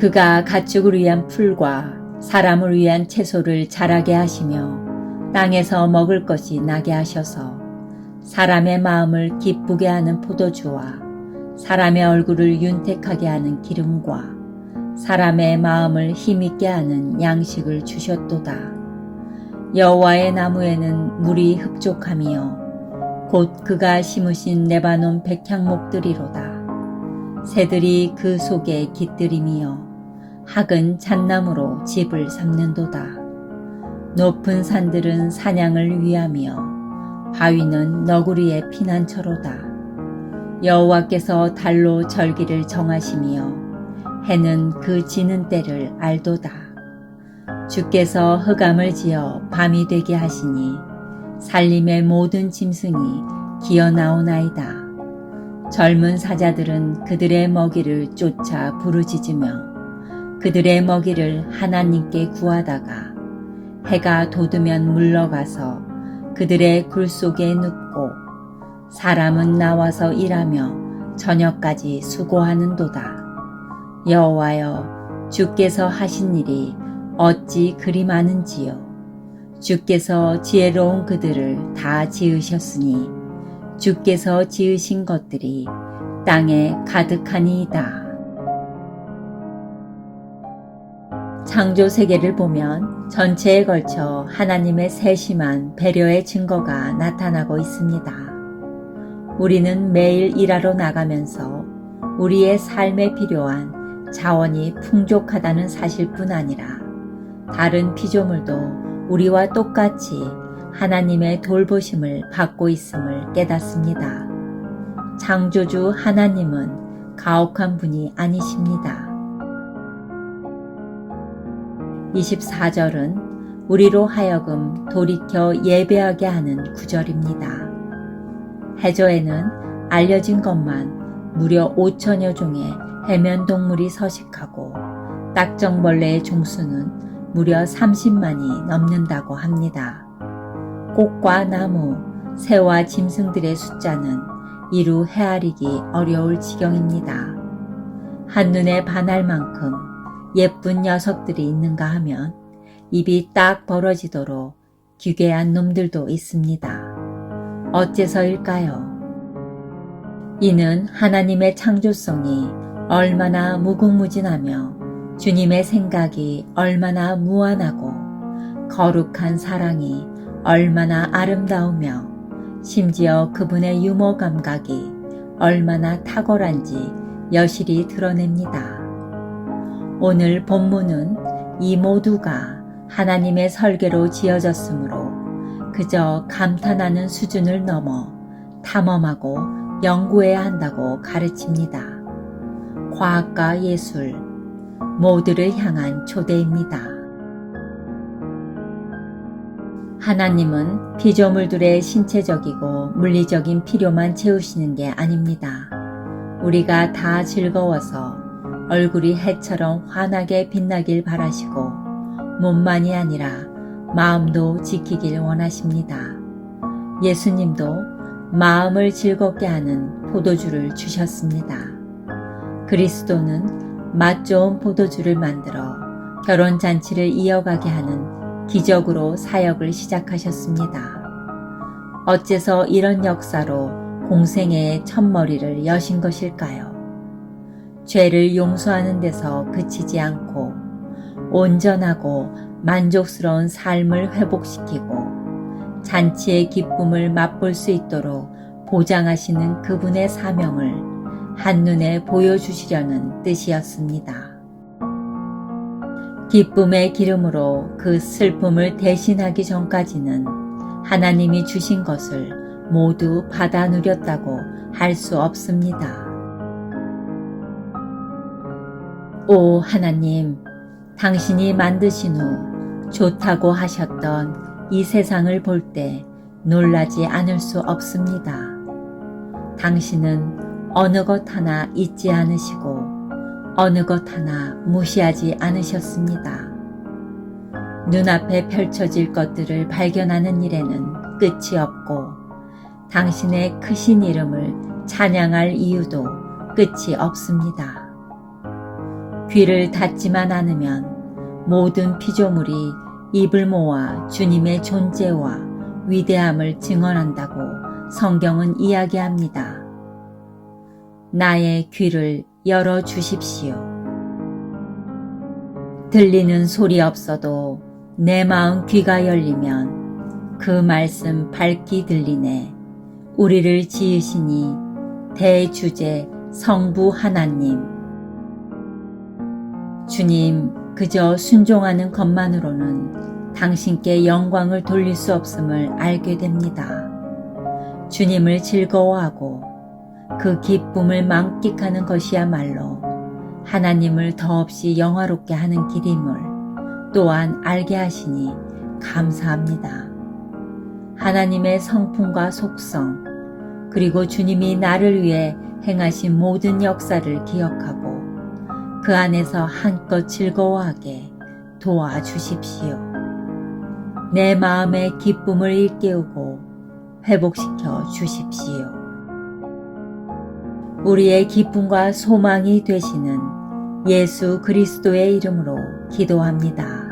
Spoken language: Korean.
그가 가축을 위한 풀과 사람을 위한 채소를 자라게 하시며 땅에서 먹을 것이 나게 하셔서 사람의 마음을 기쁘게 하는 포도주와 사람의 얼굴을 윤택하게 하는 기름과 사람의 마음을 힘있게 하는 양식을 주셨도다. 여호와의 나무에는 물이 흡족함이요 곧 그가 심으신 레바논 백향목들이로다. 새들이 그 속에 깃들임이요 학은 잣나무로 집을 삼는도다. 높은 산들은 사냥을 위하며 바위는 너구리의 피난처로다. 여호와께서 달로 절기를 정하시며 해는 그 지는 때를 알도다. 주께서 흑암을 지어 밤이 되게 하시니 살림의 모든 짐승이 기어 나오나이다. 젊은 사자들은 그들의 먹이를 쫓아 부르짖으며 그들의 먹이를 하나님께 구하다가 해가 돋으면 물러가서 그들의 굴 속에 눕고 사람은 나와서 일하며 저녁까지 수고하는도다. 여호와여 주께서 하신 일이 어찌 그리 많은지요. 주께서 지혜로운 그들을 다 지으셨으니 주께서 지으신 것들이 땅에 가득하니이다. 창조 세계를 보면 전체에 걸쳐 하나님의 세심한 배려의 증거가 나타나고 있습니다. 우리는 매일 일하러 나가면서 우리의 삶에 필요한 자원이 풍족하다는 사실뿐 아니라 다른 피조물도 우리와 똑같이 하나님의 돌보심을 받고 있음을 깨닫습니다. 창조주 하나님은 가혹한 분이 아니십니다. 24절은 우리로 하여금 돌이켜 예배하게 하는 구절입니다. 해저에는 알려진 것만 무려 5천여 종의 해면 동물이 서식하고 딱정벌레의 종수는 무려 30만이 넘는다고 합니다. 꽃과 나무, 새와 짐승들의 숫자는 이루 헤아리기 어려울 지경입니다. 한눈에 반할 만큼 예쁜 녀석들이 있는가 하면 입이 딱 벌어지도록 기괴한 놈들도 있습니다. 어째서일까요? 이는 하나님의 창조성이 얼마나 무궁무진하며 주님의 생각이 얼마나 무한하고 거룩한 사랑이 얼마나 아름다우며 심지어 그분의 유머 감각이 얼마나 탁월한지 여실히 드러냅니다. 오늘 본문은 이 모두가 하나님의 설계로 지어졌으므로 그저 감탄하는 수준을 넘어 탐험하고 연구해야 한다고 가르칩니다. 과학과 예술, 모두를 향한 초대입니다. 하나님은 피조물들의 신체적이고 물리적인 필요만 채우시는 게 아닙니다. 우리가 다 즐거워서 얼굴이 해처럼 환하게 빛나길 바라시고 몸만이 아니라 마음도 지키길 원하십니다. 예수님도 마음을 즐겁게 하는 포도주를 주셨습니다. 그리스도는 맛 좋은 포도주를 만들어 결혼 잔치를 이어가게 하는 기적으로 사역을 시작하셨습니다. 어째서 이런 역사로 공생애의 첫머리를 여신 것일까요? 죄를 용서하는 데서 그치지 않고 온전하고 만족스러운 삶을 회복시키고 잔치의 기쁨을 맛볼 수 있도록 보장하시는 그분의 사명을 한눈에 보여주시려는 뜻이었습니다. 기쁨의 기름으로 그 슬픔을 대신하기 전까지는 하나님이 주신 것을 모두 받아 누렸다고 할 수 없습니다. 오 하나님, 당신이 만드신 후 좋다고 하셨던 이 세상을 볼 때 놀라지 않을 수 없습니다. 당신은 어느 것 하나 잊지 않으시고 어느 것 하나 무시하지 않으셨습니다. 눈앞에 펼쳐질 것들을 발견하는 일에는 끝이 없고 당신의 크신 이름을 찬양할 이유도 끝이 없습니다. 귀를 닫지만 않으면 모든 피조물이 입을 모아 주님의 존재와 위대함을 증언한다고 성경은 이야기합니다. 나의 귀를 열어 주십시오. 들리는 소리 없어도 내 마음 귀가 열리면 그 말씀 밝기 들리네. 우리를 지으시니 대주제 성부 하나님. 주님, 그저 순종하는 것만으로는 당신께 영광을 돌릴 수 없음을 알게 됩니다. 주님을 즐거워하고 그 기쁨을 만끽하는 것이야말로 하나님을 더없이 영화롭게 하는 길임을 또한 알게 하시니 감사합니다. 하나님의 성품과 속성, 그리고 주님이 나를 위해 행하신 모든 역사를 기억하고 그 안에서 한껏 즐거워하게 도와주십시오. 내 마음의 기쁨을 일깨우고 회복시켜 주십시오. 우리의 기쁨과 소망이 되시는 예수 그리스도의 이름으로 기도합니다.